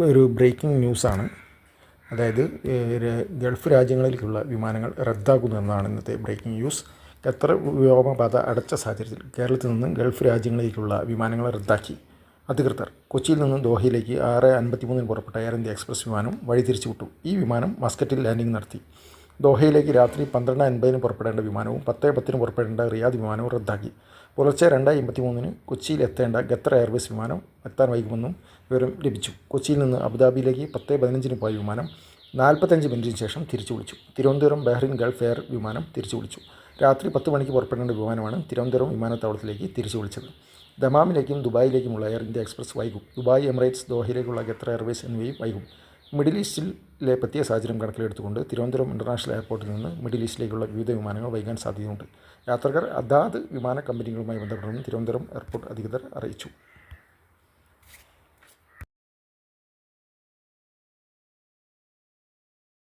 ഒരു ബ്രേക്കിംഗ് ന്യൂസാണ്. അതായത് ഗൾഫ് രാജ്യങ്ങളിലേക്കുള്ള വിമാനങ്ങൾ റദ്ദാക്കുന്നു എന്നതാണ് ഇന്നത്തെ ബ്രേക്കിംഗ് ന്യൂസ്. ഖത്തർ വ്യോമപാത അടച്ച സാഹചര്യത്തിൽ കേരളത്തിൽ നിന്നും ഗൾഫ് രാജ്യങ്ങളിലേക്കുള്ള വിമാനങ്ങൾ റദ്ദാക്കി. അധികൃതർ കൊച്ചിയിൽ നിന്നും ദോഹയിലേക്ക് ആറ് അൻപത്തിമൂന്നിന് പുറപ്പെട്ട എയർ ഇന്ത്യ എക്സ്പ്രസ് വിമാനം വഴിതിരിച്ചു വിട്ടു ഈ വിമാനം മസ്കറ്റിൽ ലാൻഡിംഗ് നടത്തി. ദോഹയിലേക്ക് രാത്രി പന്ത്രണ്ട് അൻപതിന് പുറപ്പെടേണ്ട വിമാനവും പത്ത് പത്തിന് പുറപ്പെടേണ്ട റിയാദ് വിമാനവും റദ്ദാക്കി. പുലർച്ചെ രണ്ട് അമ്പത്തി മൂന്നിന് കൊച്ചിയിൽ എത്തേണ്ട ഖത്തർ എയർവേസ് വിമാനം എത്താൻ വൈകുമെന്നും വിവരം ലഭിച്ചു. കൊച്ചിയിൽ നിന്ന് അബുദാബിയിലേക്ക് പത്ത് പതിനഞ്ചിന് പോയ വിമാനം നാൽപ്പത്തഞ്ച് മിനിറ്റിന് ശേഷം തിരിച്ചു വിളിച്ചു. തിരുവനന്തപുരം ബഹ്റിൻ ഗൾഫ് എയർ വിമാനം തിരിച്ചു വിളിച്ചു. രാത്രി പത്ത് മണിക്ക് പുറപ്പെടേണ്ട വിമാനമാണ് തിരുവനന്തപുരം വിമാനത്താവളത്തിലേക്ക് തിരിച്ചു വിളിച്ചത്. ദമാമിലേക്കും ദുബായിലേക്കുമുള്ള എയർ ഇന്ത്യ എക്സ്പ്രസ് വൈകും. ദുബായ് എമിറേറ്റ്സ് ദോഹയിലേക്കുള്ള ഖത്തർ എയർവേസ് എന്നിവയും വൈകും. മിഡിൽ ഈസ്റ്റിലെ പ്രത്യേക സാഹചര്യം കണക്കിലെടുത്തുകൊണ്ട് തിരുവനന്തപുരം ഇന്റർനാഷണൽ എയർപോർട്ടിൽ നിന്ന് മിഡിൽ ഈസ്റ്റിലേക്കുള്ള വിവിധ വിമാനങ്ങൾ വൈകാൻ സാധ്യതയുണ്ട്. യാത്രക്കാർ അതാത് വിമാന കമ്പനികളുമായി ബന്ധപ്പെടണമെന്ന് തിരുവനന്തപുരം എയർപോർട്ട് അധികൃതർ അറിയിച്ചു.